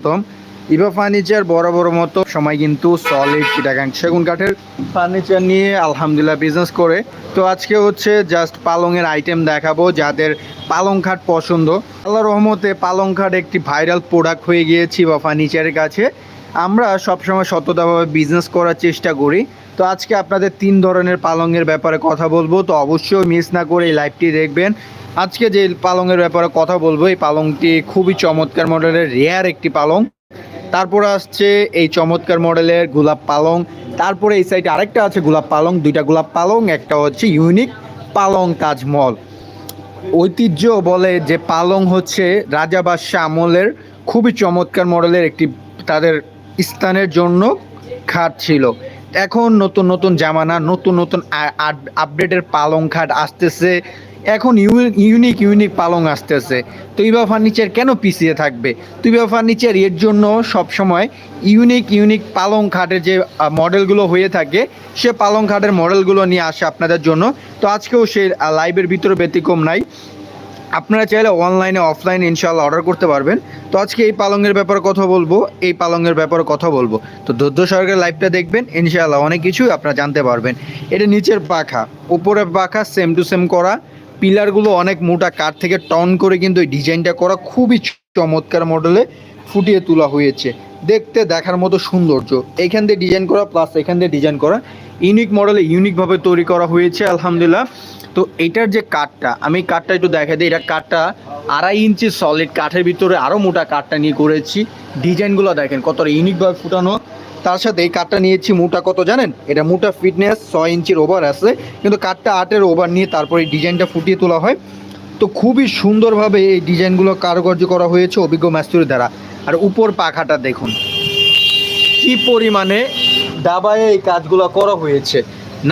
প্রথম ইভা ফার্নিচার বড় বড় মতো, সময় কিন্তু সলিড চিটাগাং সেগুন কাঠের ফার্নিচার নিয়ে আলহামদুলিল্লাহ বিজনেস করে। তো আজকে হচ্ছে জাস্ট পালংয়ের আইটেম দেখাবো, যাদের পালং খাট পছন্দ। আল্লাহ রহমতে পালং খাট একটি ভাইরাল প্রোডাক্ট হয়ে গিয়েছে ইভা ফার্নিচারের কাছে। আমরা সবসময় সততাভাবে বিজনেস করার চেষ্টা করি। তো আজকে আপনাদের তিন ধরনের পালংয়ের ব্যাপারে কথা বলব, তো অবশ্যই মিস না করে এই লাইভটি দেখবেন। আজকে যে পালংয়ের ব্যাপারে কথা বলব, এই পালংটি খুবই চমৎকার মডেলের রেয়ার একটি পালং। তারপরে আসছে এই চমৎকার মডেলের গোলাপ পালং। তারপরে এই সাইডে আরেকটা আছে গোলাপ পালং, দুইটা গোলাপ পালং, একটা হচ্ছে ইউনিক পালং তাজমহল। ঐতিহ্য বলে যে পালং হচ্ছে রাজা বাদশাহ আমলের খুবই চমৎকার মডেলের একটি তাদের স্থানের জন্য খাট ছিল। এখন নতুন নতুন জামানা, নতুন নতুন আপডেটের পালং খাট আসতেছে। এখন ইউ- ইউনিক ইউনিক পালং আসতেছে। তো ইবা ফার্নিচার কেন পিছিয়ে থাকবে? তো ইবা ফার্নিচার এর জন্য সবসময় ইউনিক ইউনিক পালং খাটের যে মডেলগুলো হয়ে থাকে সে পালং খাটের মডেলগুলো নিয়ে আসে আপনাদের জন্য। তো আজকেও আহ, লাইভের ভিতরে ব্যতিক্রম নাই। আপনারা চাইলে অনলাইনে অফলাইনে ইনশাল্লাহ অর্ডার করতে পারবেন। তো আজকে এই পালংয়ের ব্যাপারে কথা বলব এই পালংয়ের ব্যাপারে কথা বলব। তো ধৈর্য সহকারে লাইভটা দেখবেন ইনশাল্লাহ অনেক কিছুই আপনারা জানতে পারবেন। এটা নিচের পাখা উপরের পাখা সেম টু সেম করা। পিলারগুলো অনেক মোটা, কাঠ থেকে টন করে কিন্তু এই ডিজাইনটা করা খুবই চমৎকার মডেলে ফুটিয়ে তোলা হয়েছে। দেখতে, দেখার মতো সৌন্দর্য। এখান দিয়ে ডিজাইন করা প্লাস এখান দিয়ে ডিজাইন করা ইউনিক মডেলে ইউনিকভাবে তৈরি করা হয়েছে, আলহামদুলিল্লাহ। তো এটার যে কাঠটা, আমি কাঠটা একটু দেখা দিই। এটা কাঠটা আড়াই ইঞ্চি সলিড কাঠের ভিতরে আরও মোটা কাঠটা নিয়ে করেছি। ডিজাইনগুলো দেখেন, কতটা ইউনিকভাবে ফুটানো। তার সাথে এই কাঠটা নিয়েছি মোটা কত জানেন? এটা মোটা ফিটনেস ছয় ইঞ্চির ওভার আছে কিন্তু কাঠটা আটের ওভার নিয়ে তারপরে ডিজাইনটা ফুটিয়ে তোলা হয়। তো খুবই সুন্দরভাবে এই ডিজাইনগুলো কারুকার্য করা হয়েছে অভিজ্ঞ মাস্তুরি দ্বারা। আর উপর পাখাটা দেখুন। কি পরিমাণে দাবায় এই কাজগুলো করা হয়েছে।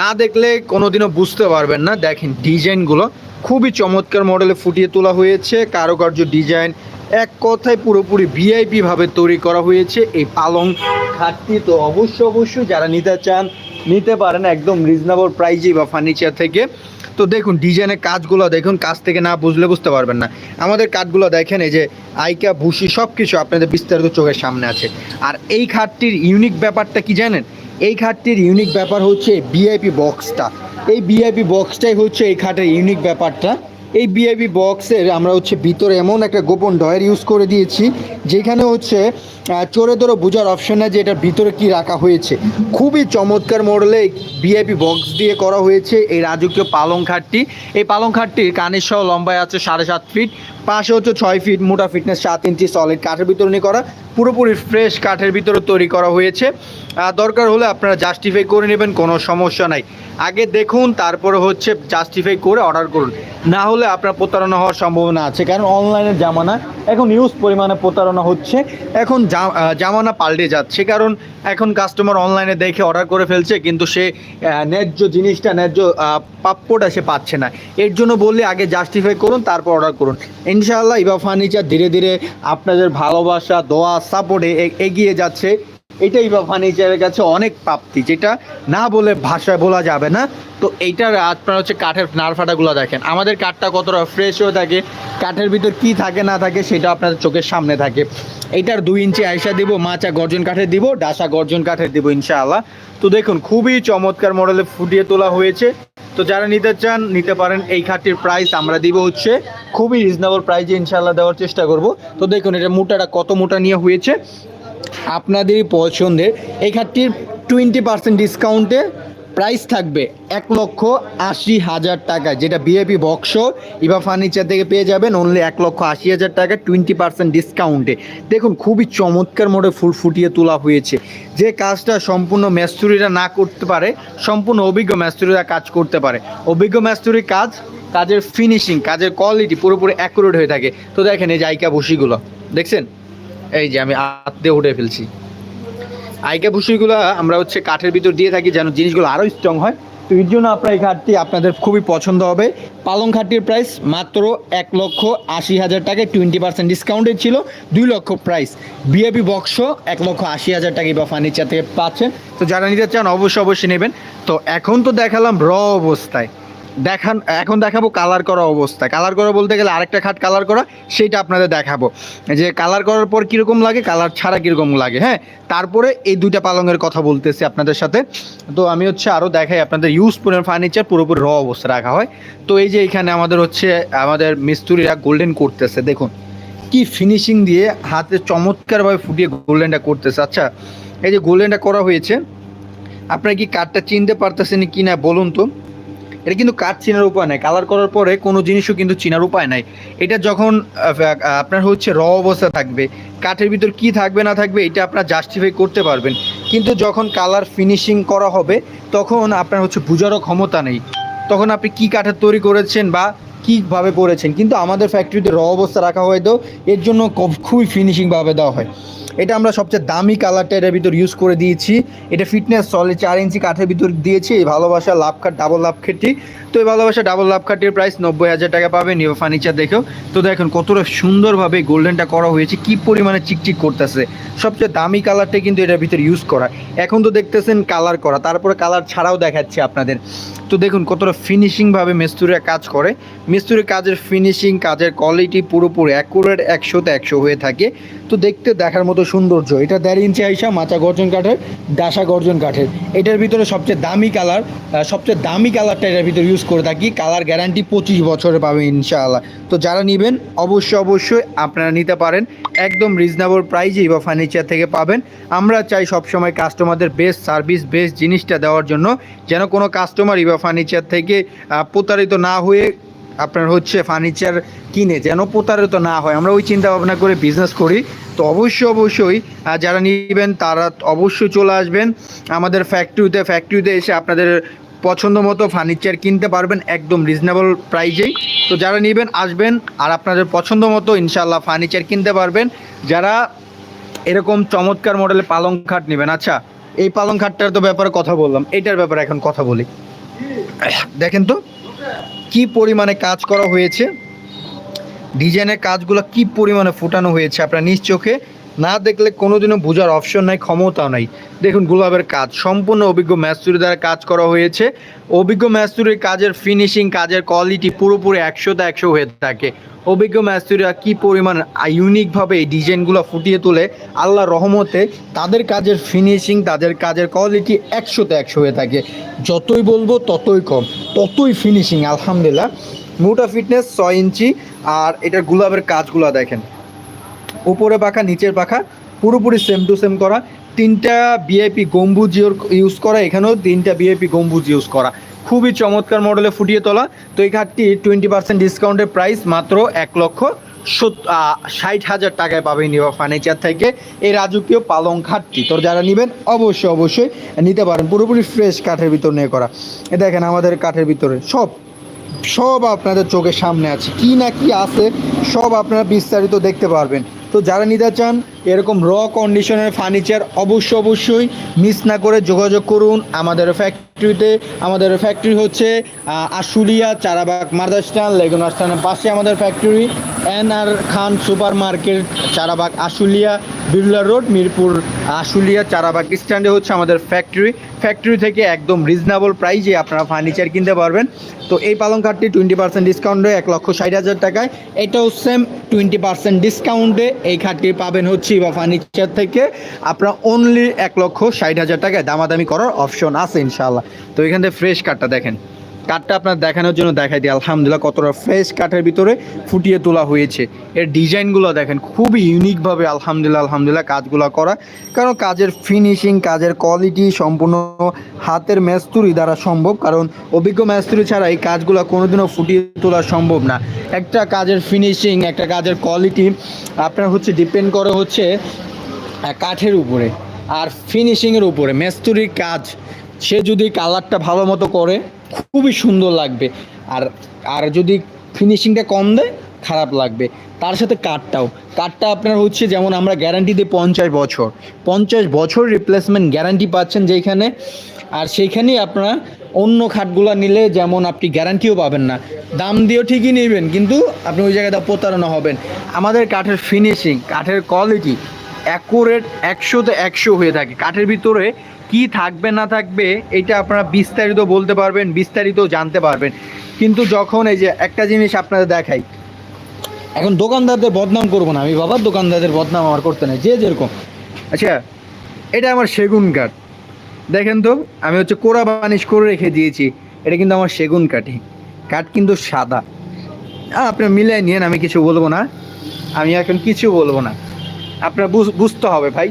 না দেখলে কোনোদিনও বুঝতে পারবেন না। দেখেন ডিজাইনগুলো খুবই চমৎকার মডেলে ফুটিয়ে তোলা হয়েছে। কারুকার্য ডিজাইন এক কথায় পুরোপুরি ভিআইপি ভাবে তৈরি করা হয়েছে। এই পালং খাটটি তো অবশ্যই অবশ্যই যারা নিতে চান, নিতে পারেন একদম রিজনেবল প্রাইজে বা ফার্নিচার থেকে। তো দেখুন ডিজাইনের কাজগুলো দেখুন, কাজ থেকে না বুঝলে বুঝতে পারবেন না। আমাদের কাঠগুলো দেখেন, এই যে আইকা, ভুসি সব কিছু আপনাদের বিস্তারিত চোখের সামনে আছে। আর এই খাটটির ইউনিক ব্যাপারটা কি জানেন? এই খাটটির ইউনিক ব্যাপার হচ্ছে বিআইপি বক্সটা এই বিআইপি বক্সটাই হচ্ছে এই খাটের ইউনিক ব্যাপারটা। এই বিআইপি বক্সের আমরা হচ্ছে ভিতরে এমন একটা গোপন ডয়ের ইউজ করে দিয়েছি, যেখানে হচ্ছে চোরে ধরো বোঝার অপশন না যে এটার ভিতরে কি রাখা হয়েছে। খুবই চমৎকার মডেলে বিআইপি বক্স দিয়ে করা হয়েছে এই রাজকীয় পালং খাটটি। এই পালং খাটটির কানের সহ লম্বায় আছে সাড়ে সাত ফিট পাশে হচ্ছে ছয় ফিট মোটা ফিটনেস সাত ইঞ্চি সলিড কাঠের ভিতরে নিয়ে করা। পুরোপুরি ফ্রেশ কাঠের ভিতরে তৈরি করা হয়েছে। দরকার হলে আপনারা জাস্টিফাই করে নেবেন, কোনো সমস্যা নাই। আগে দেখুন, তারপরে হচ্ছে জাস্টিফাই করে অর্ডার করুন। না হলে আপনার প্রতারণা হওয়ার সম্ভাবনা আছে, কারণ অনলাইনের জামানা এখন ইউজ পরিমাণে প্রতারণা হচ্ছে। এখন জামানা পাল্টে যাচ্ছে, কারণ এখন কাস্টমার অনলাইনে দেখে অর্ডার করে ফেলছে, কিন্তু সে ন্যায্য জিনিসটা, ন্যায্য প্রাপ্যটা সে পাচ্ছে না। এর জন্য বললে আগে জাস্টিফাই করুন, তারপর অর্ডার করুন। ইনশাআল্লাহ ইবা ফার্নিচার ধীরে ধীরে আপনাদের ভালোবাসা, দোয়া সাপোর্টে এগিয়ে যাচ্ছে। এটাই বা ফার্নিচারের কাছে অনেক প্রাপ্তি, যেটা না বলে ভাষায় বলা যাবে না। তো এইটার আপনার হচ্ছে কাঠের নারফাটাগুলো দেখেন। আমাদের কাঠটা কতটা ফ্রেশ হয়ে থাকে, কাঠের ভিতর কি থাকে, না থাকে, সেটা আপনাদের চোখের সামনে থাকে। এইটার দুই ইঞ্চি আয়সা দিব, মাচা গর্জন কাঠের দিব, ডাসা গর্জন কাঠের দিব, ইনশাআল্লাহ। তো দেখুন, খুবই চমৎকার মডেলে ফুটিয়ে তোলা হয়েছে। তো যারা নিতে চান, নিতে পারেন। এই খাটটির প্রাইস আমরা দিব হচ্ছে খুবই রিজনেবল প্রাইসে ইনশাল্লাহ দেওয়ার চেষ্টা করব। তো দেখুন, এটা মোটাটা কত মোটা নিয়ে হয়েছে। আপনাদেরই পছন্দের। এই খাটটির টোয়েন্টি পার্সেন্ট ডিসকাউন্টে প্রাইস থাকবে এক লক্ষ আশি হাজার টাকা, যেটা বিএপি বক্স ইভা ফার্নিচার থেকে পেয়ে যাবেন অনলি এক লক্ষ আশি হাজার টাকা টোয়েন্টি পার্সেন্ট ডিসকাউন্টে দেখুন, খুবই চমৎকার মোডে ফুল ফুটিয়ে তোলা হয়েছে। যে কাজটা সম্পূর্ণ ম্যাস্তুরিরা না করতে পারে, সম্পূর্ণ অভিজ্ঞ ম্যাস্তুরিরা কাজ করতে পারে। অভিজ্ঞ ম্যাস্তুরির কাজ, কাজের ফিনিশিং কাজের কোয়ালিটি পুরোপুরি অ্যাকুরেট হয়ে থাকে। তো দেখেন এই জায়গা বসিগুলো, দেখছেন? এই যে আমি দিয়ে উঠে ফেলছি। আইকা ভুসিগুলো আমরা হচ্ছে কাঠের ভিতর দিয়ে থাকি যেন জিনিসগুলো আরও স্ট্রং হয়। তো এর জন্য আপনার এই খাটটি আপনাদের খুবই পছন্দ হবে। পালং খাটটির প্রাইস মাত্র এক লক্ষ আশি হাজার টাকায় টোয়েন্টি পার্সেন্ট ডিসকাউন্টেড ছিল, দুই লক্ষ প্রাইস বিএপি বক্স এক লক্ষ আশি হাজার টাকায় বা ফার্নিচার থেকে পাচ্ছেন। তো যারা নিতে চান অবশ্যই অবশ্যই নেবেন। তো এখন তো দেখালাম র অবস্থায়। দেখান, এখন দেখাবো কালার করা অবস্থা। কালার করা বলতে গেলে আরেকটা খাট কালার করা সেটা আপনাদের দেখাবো। যে কালার করার পর কীরকম লাগে কালার ছাড়া কীরকম লাগে হ্যাঁ? তারপরে এই দুইটা পালংয়ের কথা বলতেছি আপনাদের সাথে। তো আমি হচ্ছে আরও দেখাই আপনাদের ইউজ ফার্নিচার পুরোপুরি র অবস্থা রাখা হয়। তো এই যে এখানে আমাদের হচ্ছে, আমাদের মিস্ত্রিরা গোল্ডেন করতেছে, দেখুন। কি ফিনিশিং দিয়ে হাতে চমৎকারভাবে ফুটিয়ে গোল্ডেনটা করতেছে। আচ্ছা এই যে গোল্ডেনটা করা হয়েছে, আপনারা কি কাঠটা চিনতে পারতেছেন কি না বলুন তো। এটা কিন্তু কাঠ চিনার উপায় নাই। কালার করার পরে কোনো জিনিসও কিন্তু চিনার উপায় নাই। এটা যখন আপনার হচ্ছে র অবস্থা থাকবে, কাঠের ভিতর কি থাকবে না থাকবে, এটা আপনার জাস্টিফাই করতে পারবেন। কিন্তু যখন কালার ফিনিশিং করা হবে, তখন আপনার হচ্ছে বুঝারও ক্ষমতা নেই। তখন আপনি কি কাঠের তৈরি করেছেন বা কীভাবে করেছেন কিন্তু আমাদের ফ্যাক্টরিতে র অবস্থা রাখা হয় তো, এর জন্য খুবই ফিনিশিংভাবে দেওয়া হয়। এটা আমরা সবচেয়ে দামি কালারটা এটার ভিতর ইউজ করে দিয়েছি। এটা ফিটনেস সলে চার ইঞ্চি কাঠের ভিতর দিয়েছি। এই ভালোবাসা লাভ খাট ডাবল লাভ খাটটি তো এই ভালোবাসা ডাবল লাভ খাটের প্রাইস নব্বই হাজার টাকা পাবে নিউ ফার্নিচার দেখেও। তো দেখুন কতটা সুন্দরভাবে গোল্ডেনটা করা হয়েছে, কি পরিমাণে চিকচিক করতেছে। সবচেয়ে দামি কালারটা কিন্তু এটার ভিতর ইউজ করা। এখন তো দেখতেছেন কালার করা, তারপরে কালার ছাড়াও দেখাচ্ছে আপনাদের। তো দেখুন কতটা ফিনিশিংভাবে মিস্ত্রিরা কাজ করে। মিস্ত্রির কাজের ফিনিশিং কাজের কোয়ালিটি পুরোপুরি অ্যাকুরেট একশোতে একশো হয়ে থাকে। তো দেখতে দেখার মতো সৌন্দর্য। এটা দেড় ইঞ্চি আইসা মাচা গর্জন কাঠের, ডাসা গর্জন কাঠের। এটার ভিতরে সবচেয়ে দামি কালার সবচেয়ে দামি কালারটা এটার ভিতরে ইউজ করে থাকি। কালার গ্যারান্টি পঁচিশ বছরে পাবেন ইনশাআল্লাহ। তো যারা নেবেন, অবশ্যই অবশ্যই আপনারা নিতে পারেন। একদম রিজনেবল প্রাইজেই বা ফার্নিচার থেকে পাবেন। আমরা চাই সবসময় কাস্টমারদের বেস্ট সার্ভিস বেস্ট জিনিসটা দেওয়ার জন্য। যেন কোনো কাস্টমার ইবা ফার্নিচার থেকে প্রতারিত না হয়ে আপনার হচ্ছে ফার্নিচার কিনে যেন প্রতারিত না হয়। আমরা ওই চিন্তা ভাবনা করে বিজনেস করি। তো অবশ্যই অবশ্যই যারা নেবেন তারা অবশ্যই চলে আসবেন। আমাদের ফ্যাক্টরিতে ফ্যাক্টরিতে এসে আপনাদের পছন্দ মতো ফার্নিচার কিনতে পারবেন একদম রিজনেবল প্রাইজেই তো যারা নেবেন, আসবেন আর আপনাদের পছন্দ মতো ইনশাল্লাহ ফার্নিচার কিনতে পারবেন। যারা এরকম চমৎকার মডেলে পালং খাট নেবেন আচ্ছা এই পালং খাটটার তো ব্যাপারে কথা বললাম, এটার ব্যাপারে এখন কথা বলি। দেখেন তো কি পরিমাণে কাজ করা হয়েছে? ডিজাইনের কাজগুলো কি পরিমাণে ফুটানো হয়েছে? আপনার নিজ চোখে না দেখলে কোনোদিনও বোঝার অপশন নাই, ক্ষমতাও নাই। দেখুন গুলাবের কাজ। সম্পূর্ণ অভিজ্ঞ ম্যাস্তুরি দ্বারা কাজ করা হয়েছে। অভিজ্ঞ ম্যাস্তুরির কাজের ফিনিশিং কাজের কোয়ালিটি পুরোপুরি একশোতে একশো হয়ে থাকে। অভিজ্ঞ ম্যাস্তুরিরা কি পরিমাণ ইউনিকভাবে এই ডিজাইনগুলো ফুটিয়ে তোলে, আল্লাহ রহমতে তাদের কাজের ফিনিশিং তাদের কাজের কোয়ালিটি একশোতে একশো হয়ে থাকে। যতই বলব ততই কম, ততই ফিনিশিং আলহামদুলিল্লাহ। মোটা ফিটনেস ছয় ইঞ্চি, আর এটার গুলাবের কাজগুলো দেখেন। উপরে পাখা, নিচের পাখা, পুরোপুরি সেম টু সেম করা। তিনটা বিআইপি গম্বুজ ইউজ করা, এখানেও তিনটা বিআইপি গম্বুজ ইউজ করা। খুবই চমৎকার মডেলে ফুটিয়ে তোলা। তো এই খাটটি টোয়েন্টি পার্সেন্ট ডিসকাউন্টের প্রাইস মাত্র এক লক্ষ ষাট হাজার টাকায় পাবেন নিবা ফার্নিচার থেকে। এই রাজকীয় পালং খাটটি তো যারা নেবেন অবশ্যই অবশ্যই নিতে পারেন। পুরোপুরি ফ্রেশ কাঠের ভিতর নিয়ে করা। এ দেখেন আমাদের কাঠের ভিতরে সব সব আপনাদের চোখের সামনে আছে। কি না কি আছে, সব আপনারা বিস্তারিত দেখতে পারবেন। তো যারা নিতে চান এরকম র কন্ডিশনের ফার্নিচার অবশ্যই অবশ্যই মিস না করে যোগাযোগ করুন আমাদের ফ্যাক্টরিতে আমাদের ফ্যাক্টরি হচ্ছে আশুলিয়া, চারাবাগ মাদারস্টান লেগুনা স্থানের পাশে আমাদের factory N R Khan super market Charabag, Ashulia, Birla road, Mirpur, Ashulia, Charabag স্ট্যান্ডে হচ্ছে আমাদের ফ্যাক্টরি ফ্যাক্টরি থেকে একদম রিজনেবল প্রাইজে আপনারা ফার্নিচার কিনতে পারবেন। তো এই পালং কাঠটি টোয়েন্টি পার্সেন্ট ডিসকাউন্টে এক লক্ষ ষাট হাজার টাকায়। এটাও সেম টোয়েন্টি পার্সেন্ট ডিসকাউন্টে এই খাটটি পাবেন হচ্ছে বা ফার্নিচার থেকে আপনার অনলি এক লক্ষ ষাট হাজার টাকায় দামাদামি করার অপশন আছে ইনশাল্লাহ তো এখান থেকে ফ্রেশ কাঠটা দেখেন। কাঠটা আপনার দেখানোর জন্য দেখাই দিই। আলহামদুলিল্লাহ, কতটা ফ্রেশ কাঠের ভিতরে ফুটিয়ে তোলা হয়েছে। এর ডিজাইনগুলো দেখেন, খুবই ইউনিকভাবে আলহামদুলিল্লাহ আলহামদুলিল্লাহ কাজগুলো করা। কারণ কাজের ফিনিশিং কাজের কোয়ালিটি সম্পূর্ণ হাতের মেস্তুরি দ্বারা সম্ভব। কারণ অভিজ্ঞ মেস্তুরি ছাড়া এই কাজগুলো কোনোদিনও ফুটিয়ে তোলা সম্ভব না। একটা কাজের ফিনিশিং একটা কাজের কোয়ালিটি আপনার হচ্ছে ডিপেন্ড করে হচ্ছে কাঠের উপরে আর ফিনিশিংয়ের উপরে, মেস্তুরির কাজ। সে যদি কালারটা ভালো মতো করে খুবই সুন্দর লাগবে। আর আর যদি ফিনিশিংটা কম দেয়, খারাপ লাগবে। তার সাথে কাঠটাও। কাঠটা আপনার হচ্ছে যেমন আমরা গ্যারান্টি দিই পঞ্চাশ বছর। পঞ্চাশ বছর রিপ্লেসমেন্ট গ্যারান্টি পাচ্ছেন যেখানে আর সেইখানেই আপনারা অন্য খাটগুলো নিলে যেমন আপনি গ্যারান্টিও পাবেন না। দাম দিয়েও ঠিকই নেবেন, কিন্তু আপনি ওই জায়গাটা প্রতারণা হবেন। আমাদের কাঠের ফিনিশিং কাঠের কোয়ালিটি অ্যাকুরেট একশোতে একশো হয়ে থাকে। কাঠের ভিতরে কি থাকবে না থাকবে এটা আপনারা বিস্তারিত বলতে পারবেন বিস্তারিত জানতে পারবেন। কিন্তু যখন এই যে একটা জিনিস আপনাদের দেখাই এখন দোকানদারদের বদনাম করব না আমি বাবা দোকানদারদের বদনাম আমার করতে নাই যে যেরকম। আচ্ছা এটা আমার সেগুন কাঠ। দেখেন তো আমি হচ্ছে কোড়া বানিশ করে রেখে দিয়েছি এটা কিন্তু আমার সেগুন কাঠি কাঠ কিন্তু সাদা। আপনার মিলাই নিয়েন আমি কিছু বলব না। আমি এখন কিছু বলব না। আপনার বুঝ- বুঝতে হবে ভাই।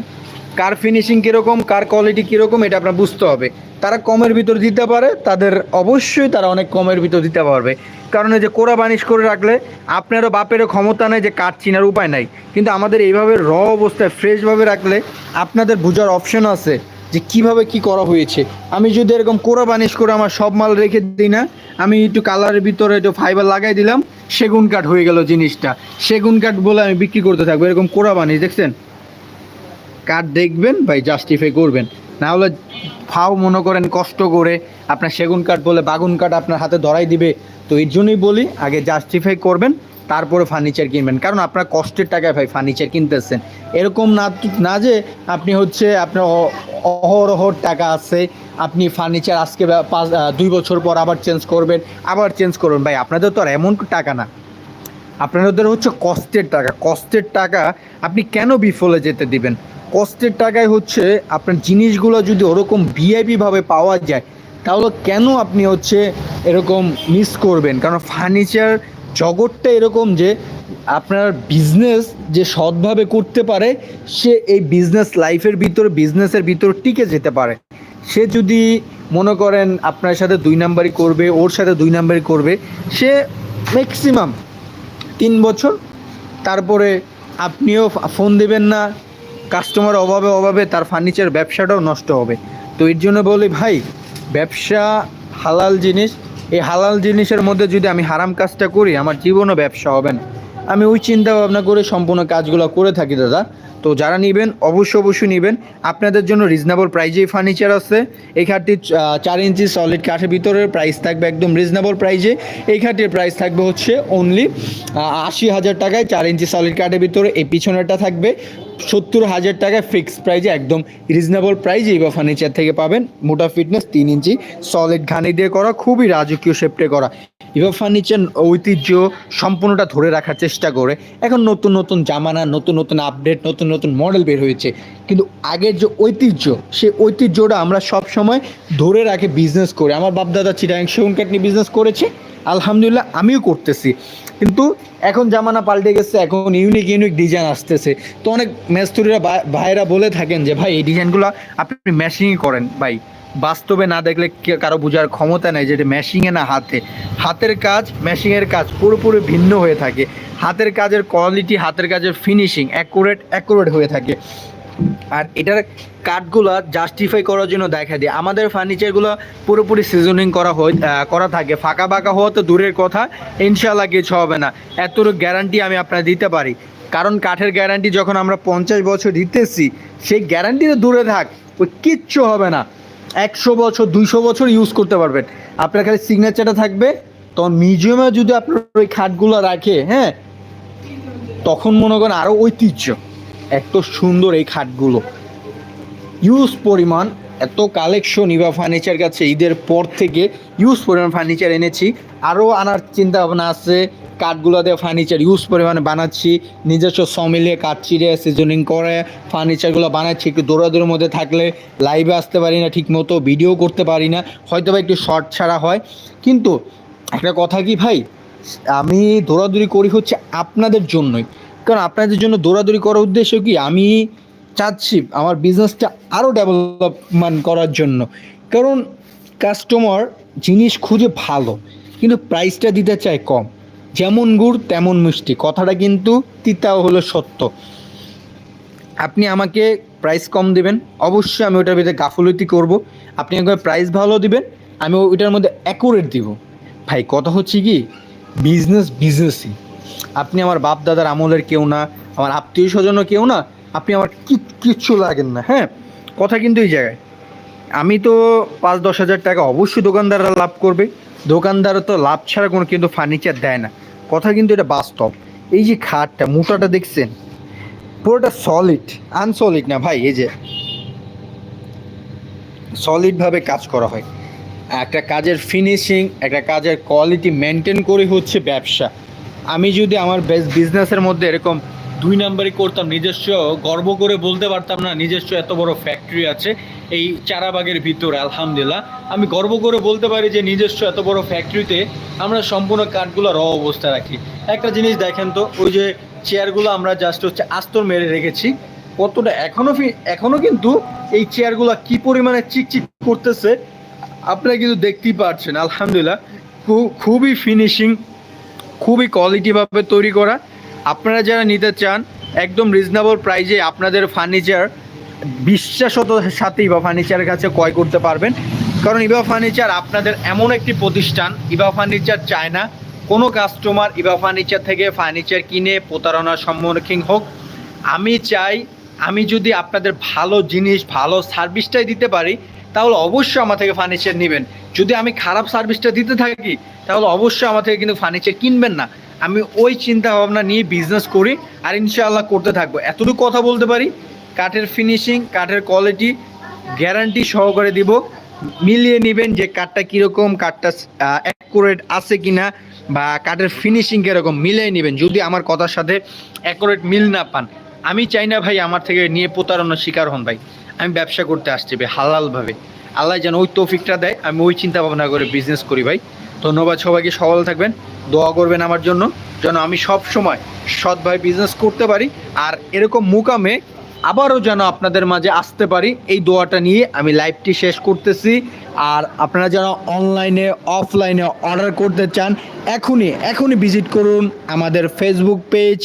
কার ফিনিশিং কীরকম, কার কোয়ালিটি কীরকম, এটা আপনার বুঝতে হবে। তারা কমের ভিতর দিতে পারে, তাদের অবশ্যই তারা অনেক কমের ভিতর দিতে পারবে। কারণ যে কোরা বানিশ করে রাখলে, আপনারও বাপেরও ক্ষমতা নেই যে কাঠ চিনার উপায় নাই। কিন্তু আমাদের এইভাবে র অবস্থায় ফ্রেশভাবে রাখলে, আপনাদের বোঝার অপশন আছে যে কীভাবে কি করা হয়েছে। আমি যদি এরকম কোরা বানিশ করে আমার সব মাল রেখে দিই না, আমি একটু কালারের ভিতরে একটু ফাইবার লাগাই দিলাম, সেগুন কাঠ হয়ে গেল জিনিসটা। সেগুন কাঠ বলে আমি বিক্রি করতে থাকব, এরকম কোরা বানিশ, দেখছেন? কাঠ দেখবেন ভাই জাস্টিফাই করবেন। না হলে ফাও মনে করেন কষ্ট করে আপনার সেগুন কাঠ বলে বাগুন কাঠ আপনার হাতে ধরাই দিবে। তো এর জন্যই বলি, আগে জাস্টিফাই করবেন, তারপরে ফার্নিচার কিনবেন। কারণ আপনার কষ্টের টাকায় ভাই ফার্নিচার কিনতেছেন। এরকম না না যে আপনি হচ্ছে আপনার অহরহর টাকা আছে, আপনি ফার্নিচার আজকে দুই বছর পর আবার চেঞ্জ করবেন, আবার চেঞ্জ করবেন। ভাই, আপনাদের তো আর এমন টাকা না। আপনাদের হচ্ছে কষ্টের টাকা। কষ্টের টাকা আপনি কেন বিফলে যেতে দিবেন? কষ্টের টাকায় হচ্ছে আপনার জিনিসগুলো যদি ওরকম ভিআইপিভাবে পাওয়া যায়, তাহলে কেন আপনি হচ্ছে এরকম মিস করবেন? কারণ ফার্নিচার জগৎটা এরকম যে আপনার বিজনেস যে সৎভাবে করতে পারে, সে এই বিজনেস লাইফের ভিতরে বিজনেসের ভিতর টিকে যেতে পারে। সে যদি মনে করেন আপনার সাথে দুই নাম্বারই করবে, ওর সাথে দুই নাম্বারই করবে, সে ম্যাক্সিমাম তিন বছর। তারপরে আপনিও ফোন দেবেন না। কাস্টমার অভাবে অভাবে তার ফার্নিচার ব্যবসাটাও নষ্ট হবে। তো এর জন্য বলি, ভাই, ব্যবসা হালাল জিনিস। এই হালাল জিনিসের মধ্যে যদি আমি হারাম কাজটা করি, আমার জীবনও ব্যবসা হবে না। আমি ওই চিন্তা ভাবনা করে সম্পূর্ণ কাজগুলো করে থাকি, দাদা। তো যারা নেবেন, অবশ্যই অবশ্যই নেবেন। আপনাদের জন্য রিজনেবল প্রাইজেই ফার্নিচার আছে। এই খাটটি চার ইঞ্চি সলিড কাঠের ভিতরে প্রাইস থাকবে একদম রিজনেবল প্রাইজে এই খাটটির প্রাইস থাকবে হচ্ছে অনলি আশি হাজার টাকায় চার ইঞ্চি সলিড কাঠের ভিতরে। এই পিছনেরটা থাকবে সত্তর হাজার টাকায় ফিক্সড প্রাইজে একদম রিজনেবল প্রাইজে এই ফার্নিচার থেকে পাবেন। মোটা ফিটনেস তিন ইঞ্চি সলিড ঘানি দিয়ে করা, খুবই রাজকীয় শেপটে করা। ইভা ফার্নিচার ঐতিহ্য সম্পূর্ণটা ধরে রাখার চেষ্টা করে। এখন নতুন নতুন জামানা, নতুন নতুন আপডেট নতুন নতুন মডেল বের হয়েছে। কিন্তু আগের যে ঐতিহ্য, সেই ঐতিহ্যটা আমরা সব সময় ধরে রাখে বিজনেস করে। আমার বাপদাদা চিটাং সেগুন কাঠ নিয়ে বিজনেস করেছে। আলহামদুলিল্লাহ আমিও করতেছি। কিন্তু এখন জামানা পাল্টে গেছে, এখন ইউনিক ইউনিক ডিজাইন আসতেছে। তো অনেক মেস্তুরিরা ভাইরা বলে থাকেন যে, ভাই, এই ডিজাইনগুলো আপনি ম্যাশিংই করেন, ভাই। বাস্তবে না দেখলে কারও বোঝার ক্ষমতা নেই যে এটা ম্যাশিংয়ে না, হাতে। হাতের কাজ ম্যাশিংয়ের কাজ পুরোপুরি ভিন্ন হয়ে থাকে। হাতের কাজের কোয়ালিটি হাতের কাজের ফিনিশিং অ্যাকুরেট অ্যাকুরেট হয়ে থাকে। আর এটার কাঠগুলো জাস্টিফাই করার জন্য দেখা দিই আমাদের ফার্নিচারগুলো পুরোপুরি সিজনিং করা হয় করা থাকে। ফাঁকা ফাঁকা হওয়া তো দূরের কথা। ইনশাল্লাহ কিছু হবে না। এতটুকু গ্যারান্টি আমি আপনার দিতে পারি। কারণ কাঠের গ্যারান্টি যখন আমরা পঞ্চাশ বছর দিতেছি, সেই গ্যারান্টি তো দূরে থাক। ওই কিচ্ছু হবে না। একশো বছর, দুইশো বছর ইউজ করতে পারবেন। আপনার খালি সিগনেচারটা থাকবে। তখন মিউজিয়ামে যদি আপনার ওই খাটগুলো রাখে হ্যাঁ তখন মনে করেন আরও ঐতিহ্য। এত সুন্দর এই খাটগুলো। ইউজ পরিমাণ, এত কালেকশন ইভা ফার্নিচার কাছে ঈদের পর থেকে ইউজ পরিমাণ ফার্নিচার এনেছি। আরও আনার চিন্তা ভাবনা আছে। কাঠগুলো দিয়ে ফার্নিচার ইউজ পরিমাণে বানাচ্ছি। নিজস্ব সমিলে কাঠ চিড়ে সিজনিং করে ফার্নিচারগুলো বানাচ্ছি। একটু দৌড়াদৌড়ের মধ্যে থাকলে লাইভে আসতে পারি না ঠিক মতো ভিডিও করতে পারি না। হয়তো বা একটু শর্ট ছাড়া হয়। কিন্তু একটা কথা কি ভাই? আমি দৌড়াদৌড়ি করি হচ্ছে আপনাদের জন্যই। কারণ আপনাদের জন্য দৌড়াদৌড়ি করার উদ্দেশ্য কি? আমি চাচ্ছি আমার বিজনেসটা আরও ডেভেলপমেন্ট করার জন্য। কারণ কাস্টমার জিনিস খুঁজে ভালো, কিন্তু প্রাইসটা দিতে চায় কম। যেমন গুড়, তেমন মিষ্টি। কথাটা কিন্তু তিতাও হলো সত্য। আপনি আমাকে প্রাইস কম দিবেন, অবশ্যই আমি ওটার ভিতরে গাফলতি করব। আপনি আমাকে প্রাইস ভালো দিবেন, আমি ওইটার মধ্যে অ্যাকুরেট দিব। ভাই, কথা হচ্ছে কি? বিজনেস বিজনেসই আপনি আমার বাপ দাদার আমলের কেউ না, আমার আত্মীয় স্বজনও কেউ না, আপনি আমার কিচ্ছু লাগেন না হ্যাঁ? কথা কিন্তু এই জায়গায়। আমি তো পাঁচ দশ হাজার টাকা অবশ্যই দোকানদাররা লাভ করবে। দোকানদারও তো লাভ ছাড়া কোনো কিন্তু ফার্নিচার দেয় না। কথা কিন্তু এটা বাস্তব। এই যে খাটটা, মোটাটা দেখছেন? পুরোটা সলিড আনসলিড না ভাই, এই যে সলিডভাবে কাজ করা হয়। একটা কাজের ফিনিশিং একটা কাজের কোয়ালিটি মেনটেন করে হচ্ছে ব্যবসা। আমি যদি আমার বিজনেসের মধ্যে এরকম দুই নাম্বারই করতাম, নিজস্ব গর্ব করে বলতে পারতাম না, নিজস্ব এত বড় ফ্যাক্টরি আছে। এই চারাবাগের ভিতরে, আলহামদুলিল্লাহ। আমি গর্ব করে বলতে পারি যে নিজস্ব এত বড় ফ্যাক্টরিতে আমরা সম্পূর্ণ কাঠগুলো র অবস্থায় রাখি। একটা জিনিস দেখেন তো, ওই যে চেয়ারগুলো আমরা জাস্ট হচ্ছে আস্তর মেরে রেখেছি। কতটা এখনও ফি- এখনও কিন্তু এই চেয়ারগুলো কি পরিমাণে চিকচিক করতেছে, আপনারা কিন্তু দেখতেই পাচ্ছেন আলহামদুলিল্লাহ। খুবই ফিনিশিং খুবই কোয়ালিটিভাবে তৈরি করা। আপনারা যারা নিতে চান, একদম রিজনেবল প্রাইজে আপনাদের ফার্নিচার বিশ্বাসতার সাথে ইবা ফার্নিচারের কাছে ক্রয় করতে পারবেন। কারণ ইবা ফার্নিচার আপনাদের এমন একটি প্রতিষ্ঠান, ইবা ফার্নিচার চায় না। কোনো কাস্টমার ইবা ফার্নিচার থেকে ফার্নিচার কিনে প্রতারণার সম্মুখীন হোক। আমি চাই, আমি যদি আপনাদের ভালো জিনিস, ভালো সার্ভিসটাই দিতে পারি, তাহলে অবশ্যই আমার থেকে ফার্নিচার নেবেন। যদি আমি খারাপ সার্ভিসটা দিতে থাকি, তাহলে অবশ্যই আমার থেকে কিন্তু ফার্নিচার কিনবেন না। আমি ওই চিন্তা ভাবনা নিয়ে বিজনেস করি আর ইনশাআল্লাহ করতে থাকব। এতটুকু কথা বলতে পারি। কাঠের ফিনিশিং কাঠের কোয়ালিটি গ্যারান্টি সহকারে দিব। মিলিয়ে নেবেন যে কাঠটা কীরকম, কাঠটা অ্যাকুরেট আছে কি না বা কাঠের ফিনিশিং কীরকম, মিলিয়ে নেবেন। যদি আমার কথার সাথে অ্যাকুরেট মিল না পান। আমি চাই না ভাই আমার থেকে নিয়ে প্রতারণার শিকার হন ভাই। আমি ব্যবসা করতে আসছি ভাই, হালালভাবে। আল্লাহ যেন ওই তৌফিকটা দেয়, আমি ওই চিন্তা ভাবনা করে বিজনেস করি ভাই। ধন্যবাদ সবাইকে, সবাই থাকবেন, দোয়া করবেন আমার জন্য, যেন আমি সব সময় সৎভাবে বিজনেস করতে পারি। আর এরকম মুকামে আবারও যেন আপনাদের মাঝে আসতে পারি। এই দোয়াটা নিয়ে আমি লাইভটি শেষ করতেছি। আর আপনারা যারা অনলাইনে অফলাইনে অর্ডার করতে চান, এখনই এখনই ভিজিট করুন আমাদের ফেসবুক পেজ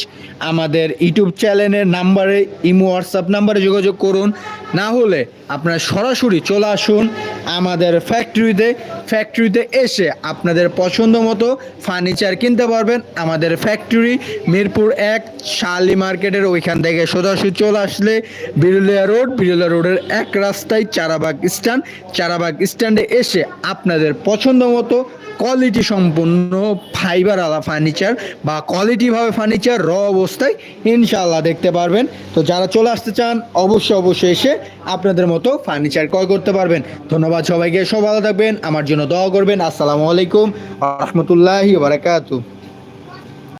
আমাদের ইউটিউব চ্যানেলের নাম্বারে ইমো হোয়াটসঅ্যাপ নাম্বারে যোগাযোগ করুন। না হলে আপনারা সরাসরি চলে আসুন আমাদের ফ্যাক্টরিতে ফ্যাক্টরিতে এসে আপনাদের পছন্দ মতো ফার্নিচার কিনতে পারবেন আমাদের ফ্যাক্টরি মিরপুর এক, শালি মার্কেটের ওইখান থেকে সোজাসুজি চলে আসলে বিরুলিয়া রোড, বিরুলিয়া রোডের এক রাস্তায় চারাবাগ স্ট্যান্ড চারাবাগ স্ট্যান্ডে এসে আপনাদের পছন্দ মতো কোয়ালিটি সম্পন্ন ফাইবারওয়ালা ফার্নিচার বা কোয়ালিটিভাবে ফার্নিচার র অবস্থায় ইনশাআল্লাহ দেখতে পারবেন। তো যারা চলে আসতে চান, অবশ্যই অবশ্যই এসে আপনাদের মতো ফার্নিচার ক্রয় করতে পারবেন। ধন্যবাদ সবাইকে। সব ভালো থাকবেন। আমার জন্য দোয়া করবেন। আসসালামু আলাইকুম। রহমতুল্লাহি বারাকাতু